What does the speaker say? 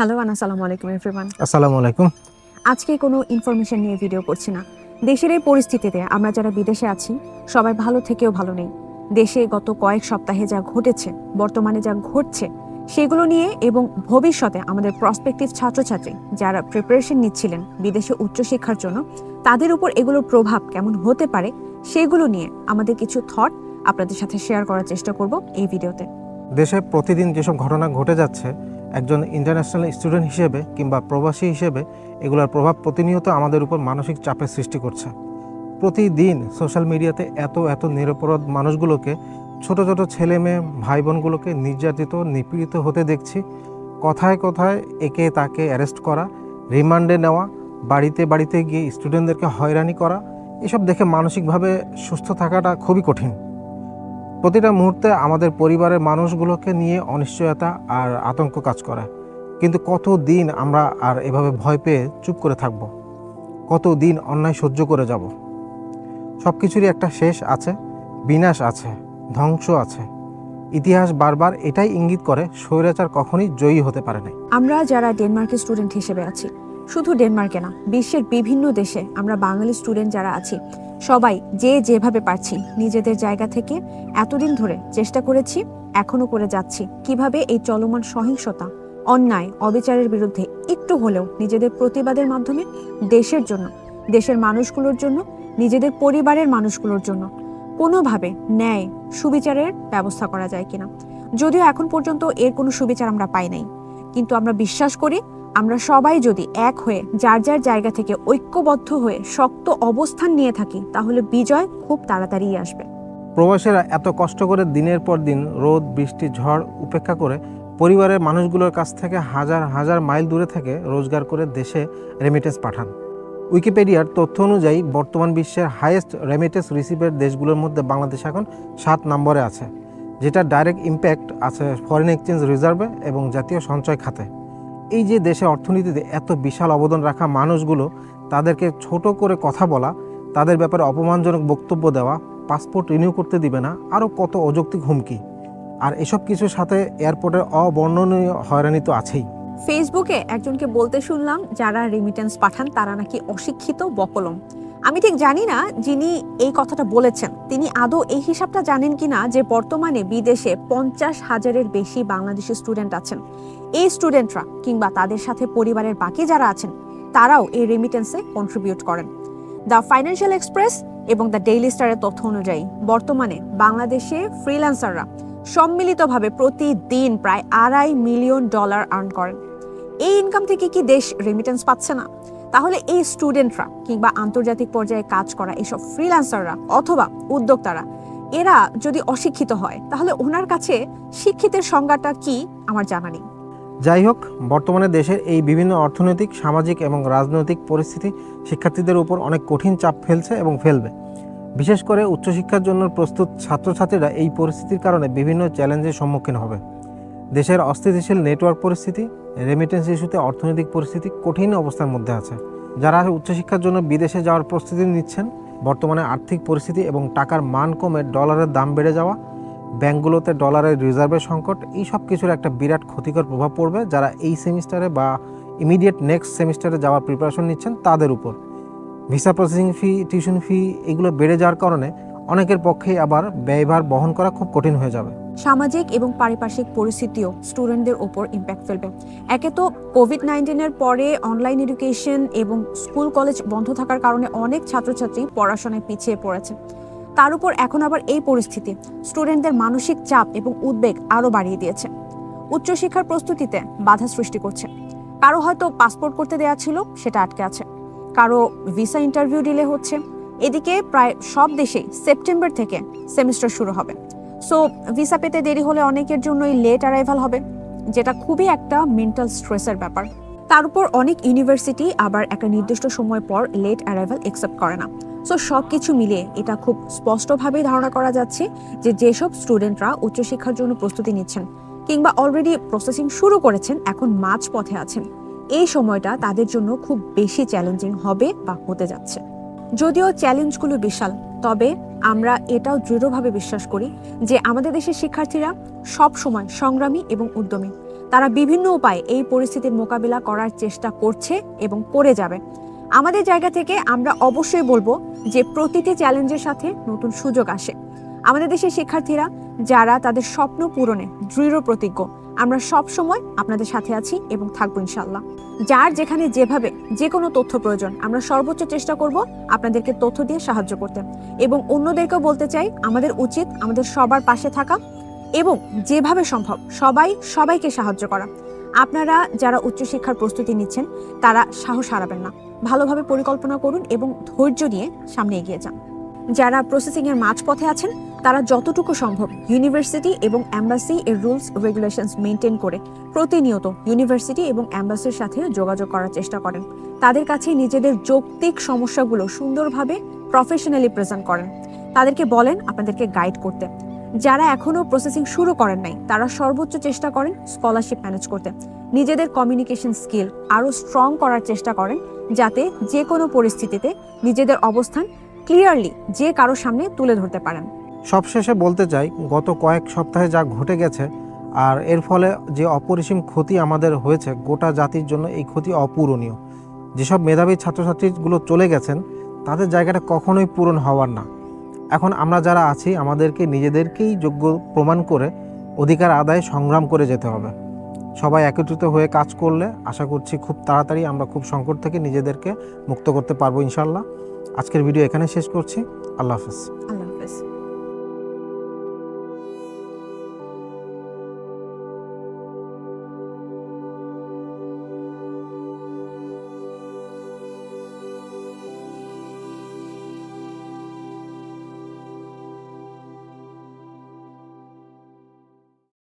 Hello আন আসসালামু আলাইকুম everyone আসসালামু আলাইকুম আজকে কোনো ইনফরমেশন নিয়ে ভিডিও করছি না। দেশের এই পরিস্থিতিতে আমরা যারা বিদেশে আছি সবাই ভালো থেকেও ভালো নেই। দেশে গত কয়েক সপ্তাহে যা ঘটেছে বর্তমানে যা ঘটছে সেগুলো নিয়ে এবং ভবিষ্যতে আমাদের প্রসপেক্টিভ ছাত্রছাত্রী যারা প্রিপারেশন নিচ্ছিলেন বিদেশে উচ্চশিক্ষার জন্য তাদের উপর এগুলোর প্রভাব কেমন হতে পারে সেগুলো নিয়ে আমাদের কিছু থট আপনাদের সাথে শেয়ার করার চেষ্টা করব এই ভিডিওতে দেশে প্রতিদিন যেসব ঘটনা ঘটে যাচ্ছে একজন ইন্টারন্যাশনাল স্টুডেন্ট হিসেবে কিংবা প্রবাসী হিসেবে এগুলোর প্রভাব প্রতিনিয়ত আমাদের উপর মানসিক চাপের সৃষ্টি করছে। প্রতিদিন সোশ্যাল মিডিয়াতে এত এত নিরপরাধ মানুষগুলোকে, ছোট ছোট ছেলে মেয়ে ভাই বোনগুলোকে নির্যাতিত, নিপীড়িত হতে দেখছি। কথায় কথায় একে তাকে অ্যারেস্ট করা, রিমান্ডে নেওয়া, বাড়িতে বাড়িতে গিয়ে স্টুডেন্টদেরকে হয়রানি করা, এসব দেখে মানসিকভাবে সুস্থ থাকাটা খুবই কঠিন। প্রতিটা মুহূর্তে আমাদের পরিবারের মানুষগুলোকে নিয়ে অনিশ্চয়তা আর আতঙ্ক কাজ করে। কিন্তু কত দিন আমরা আর এভাবে ভয় পেয়ে চুপ করে থাকব? কত দিন অন্যায় সহ্য করে যাব? সব কিছুরই একটা শেষ আছে, বিনাশ আছে, ধ্বংস আছে। ইতিহাস বারবার এটাই ইঙ্গিত করে স্বৈরাচার কখনই জয়ী হতে পারে না আমরা যারা ডেনমার্কের স্টুডেন্ট হিসেবে আছি, শুধু ডেনমার্কে না, বিশ্বের বিভিন্ন দেশে আমরা বাঙালি স্টুডেন্ট যারা আছি সবাই যে যেভাবে পারছি নিজেদের জায়গা থেকে এতদিন ধরে চেষ্টা করেছি, এখনও করে যাচ্ছি। কীভাবে এই চলমান সহিংসতা, অন্যায়, অবিচারের বিরুদ্ধে একটু হলেও নিজেদের প্রতিবাদের মাধ্যমে দেশের জন্য, দেশের মানুষগুলোর জন্য, নিজেদের পরিবারের মানুষগুলোর জন্য কোনোভাবে ন্যায় সুবিচারের ব্যবস্থা করা যায় কিনা? যদিও এখন পর্যন্ত এর কোনো সুবিচার আমরা পাই নাই। কিন্তু আমরা বিশ্বাস করি আমরা সবাই যদি এক হয়ে যার যার জায়গা থেকে ঐক্যবদ্ধ হয়ে শক্ত অবস্থান নিয়ে থাকি, তাহলে বিজয় খুব তাড়াতাড়ি আসবে। প্রবাসীরা এত কষ্ট করে দিনের পর দিন রোদ, বৃষ্টি, ঝড় উপেক্ষা করে পরিবারের মানুষগুলোর কাছ থেকে হাজার হাজার মাইল দূরে থেকে রোজগার করে দেশে রেমিটেন্স পাঠান। উইকিপিডিয়ার তথ্য অনুযায়ী বর্তমান বিশ্বের হাইয়েস্ট রেমিটেন্স রিসিভের দেশগুলোর মধ্যে বাংলাদেশ এখন সাত নম্বরে আছে, যেটা ডাইরেক্ট ইম্প্যাক্ট আছে ফরেন এক্সচেঞ্জ রিজার্ভে এবং জাতীয় সঞ্চয় খাতে। এই যে দেশে অর্থনীতিতে এত বিশাল অবদান রাখা মানুষগুলো, তাদেরকে ছোট করে কথা বলা, তাদের ব্যাপারে অপমানজনক বক্তব্য দেওয়া, পাসপোর্ট রিনিউ করতে দিবে না আরও কত অযৌক্তিক হুমকি। আর এসব কিছুর সাথে এয়ারপোর্টের অবর্ণনীয় হয়রানি তো আছেই। ফেসবুকে একজনকে বলতে শুনলাম, যারা রেমিটেন্স পাঠান, তারা নাকি অশিক্ষিত, বকলম। আমি ঠিক জানি না যিনি এই কথাটা বলেছেন। তিনি আদৌ এই হিসাবটা জানেন কিনা যে বর্তমানে বিদেশে পঞ্চাশ হাজারের বেশি বাংলাদেশি স্টুডেন্ট আছেন। এই স্টুডেন্টরা কিংবা তাদের সাথে পরিবারের বাকি যারা আছেন, তারাও এই রেমিটেন্সে কন্ট্রিবিউট করেন। দ্য ফাইন্যান্সিয়াল এক্সপ্রেস এবং দ্য ডেইলি স্টারের তথ্য অনুযায়ী, বর্তমানে বাংলাদেশে ফ্রিল্যান্সাররা সম্মিলিতভাবে প্রতিদিন প্রায় আড়াই মিলিয়ন ডলার আর্ন করেন। এই ইনকাম থেকে কি দেশ রেমিটেন্স পাচ্ছে না? তাহলে এই স্টুডেন্টরা কিংবা আন্তর্জাতিক পর্যায়ে কাজ করা এসব ফ্রিল্যান্সাররা অথবা উদ্যোক্তারা, এরা যদি অশিক্ষিত হয়, তাহলে ওনার কাছে শিক্ষিতের সংজ্ঞাটা কি আমার জানা নেই। যাই হোক, বর্তমানে দেশের এই বিভিন্ন অর্থনৈতিক, সামাজিক এবং রাজনৈতিক পরিস্থিতি শিক্ষার্থীদের উপর অনেক কঠিন চাপ ফেলছে এবং ফেলবে। বিশেষ করে উচ্চশিক্ষার জন্য প্রস্তুত ছাত্রছাত্রীরা এই পরিস্থিতির কারণে বিভিন্ন চ্যালেঞ্জের সম্মুখীন হবে। দেশের অস্থিতিশীল নেটওয়ার্ক পরিস্থিতি রেমিটেন্স ইস্যুতে অর্থনৈতিক পরিস্থিতি কঠিন অবস্থার মধ্যে আছে। যারা উচ্চশিক্ষার জন্য বিদেশে যাওয়ার প্রস্তুতি নিচ্ছেন, বর্তমানে আর্থিক পরিস্থিতি এবং টাকার মান কমে ডলারের দাম বেড়ে যাওয়া ব্যাঙ্কগুলোতে ডলারের রিজার্ভের সংকট, এই সব কিছুর একটা বিরাট ক্ষতিকর প্রভাব পড়বে যারা এই সেমিস্টারে বা ইমিডিয়েট নেক্সট সেমিস্টারে যাওয়ার প্রিপারেশন নিচ্ছেন তাদের উপর। Visa processing fee tuition fee এগুলো বেড়ে যাওয়ার কারণে অনেকের পক্ষেই আবার ব্যয়ভার বহন করা খুব কঠিন হয়ে যাবে। সামাজিক এবং পারিপার্শ্বিক পরিস্থিতিও স্টুডেন্টদের ওপর ইম্প্যাক্ট ফেলবে। একে তো কোভিড নাইন্টিনের পরে অনলাইন এডুকেশন এবং স্কুল কলেজ বন্ধ থাকার কারণে অনেক ছাত্রছাত্রী পড়াশোনায় পিছিয়ে পড়েছে। তার উপর এখন আবার এই পরিস্থিতি স্টুডেন্টদের মানসিক চাপ এবং উদ্বেগ আরও বাড়িয়ে দিয়েছে। উচ্চশিক্ষার প্রস্তুতিতে বাধা সৃষ্টি করছে। কারও হয়তো পাসপোর্ট করতে দেওয়া ছিল, সেটা আটকে আছে। কারও ভিসা ইন্টারভিউ ডিলে হচ্ছে। এদিকে প্রায় সব দেশেই সেপ্টেম্বর থেকে সেমিস্টার শুরু হবে। সো ভিসা পেতে দেরি হলে অনেকের জন্যই লেট অ্যারাইভাল হবে, যেটা খুবই একটা মেন্টাল স্ট্রেসের ব্যাপার। তার উপর অনেক ইউনিভার্সিটি আবার একটা নির্দিষ্ট সময় পর লেট অ্যারাইভাল একসেপ্ট করে না। সো সব কিছু মিলিয়ে এটা খুব স্পষ্টভাবেই ধারণা করা যাচ্ছে যে যেসব স্টুডেন্টরা উচ্চশিক্ষার জন্য প্রস্তুতি নিচ্ছেন কিংবা অলরেডি প্রসেসিং শুরু করেছেন, এখন মাঝ পথে আছেন, এই সময়টা তাদের জন্য খুব বেশি চ্যালেঞ্জিং হবে বা হতে যাচ্ছে। যদিও চ্যালেঞ্জগুলো বিশাল তবে আমরা এটাও দৃঢ়ভাবে বিশ্বাস করি যে আমাদের দেশের শিক্ষার্থীরা সব সময় সংগ্রামী এবং উদ্যমী। তারা বিভিন্ন উপায়ে এই পরিস্থিতির মোকাবিলা করার চেষ্টা করছে এবং করে যাবে। আমাদের জায়গা থেকে আমরা অবশ্যই বলব যে প্রতিটি চ্যালেঞ্জের সাথে নতুন সুযোগ আসে। আমাদের দেশের শিক্ষার্থীরা, যারা তাদের স্বপ্ন পূরণে দৃঢ় প্রতিজ্ঞ, আমরা সব সময় আপনাদের সাথে আছি এবং থাকব ইনশাল্লাহ যার যেখানে যেভাবে যে কোনো তথ্য প্রয়োজন, আমরা সর্বোচ্চ চেষ্টা করব আপনাদেরকে তথ্য দিয়ে সাহায্য করতে। এবং অন্যদেরকেও বলতে চাই, আমাদের উচিত আমাদের সবার পাশে থাকা এবং যেভাবে সম্ভব সবাই সবাইকে সাহায্য করা। আপনারা যারা উচ্চশিক্ষার প্রস্তুতি নিচ্ছেন, তারা সাহস হারাবেন না। ভালোভাবে পরিকল্পনা করুন এবং ধৈর্য নিয়ে সামনে এগিয়ে যান। যারা প্রসেসিংয়ের মাঝপথে আছেন তারা যতটুকু সম্ভব ইউনিভার্সিটি এবং অ্যাম্বাসি এর রুলস, রেগুলেশনস মেনটেন করে প্রতিনিয়ত ইউনিভার্সিটি এবং অ্যাম্বাসির সাথে যোগাযোগ করার চেষ্টা করেন। তাদের কাছে নিজেদের যৌক্তিক সমস্যাগুলো সুন্দরভাবে প্রফেশনালি প্রেজেন্ট করেন। তাদেরকে বলেন আপনাদেরকে গাইড করতে। যারা এখনও প্রসেসিং শুরু করেন নাই, তারা সর্বোচ্চ চেষ্টা করেন স্কলারশিপ ম্যানেজ করতে। নিজেদের কমিউনিকেশন স্কিল আরও স্ট্রং করার চেষ্টা করেন, যাতে যে কোনো পরিস্থিতিতে নিজেদের অবস্থান ক্লিয়ারলি যে কারও সামনে তুলে ধরতে পারেন। সবশেষে বলতে চাই, গত কয়েক সপ্তাহে যা ঘটে গেছে আর এর ফলে যে অপরিসীম ক্ষতি আমাদের হয়েছে, গোটা জাতির জন্য এই ক্ষতি অপূরণীয়। যেসব মেধাবী ছাত্রছাত্রীগুলো চলে গেছেন, তাদের জায়গাটা কখনোই পূরণ হওয়ার না। এখন আমরা যারা আছি, আমাদেরকে নিজেদেরকেই যোগ্য প্রমাণ করে অধিকার আদায়ে সংগ্রাম করে যেতে হবে। সবাই একত্রিত হয়ে কাজ করলে আশা করছি খুব তাড়াতাড়ি আমরা খুব সংকট থেকে নিজেদেরকে মুক্ত করতে পারব ইনশাল্লাহ আজকের ভিডিও এখানে শেষ করছি। আল্লাহ হাফেজ।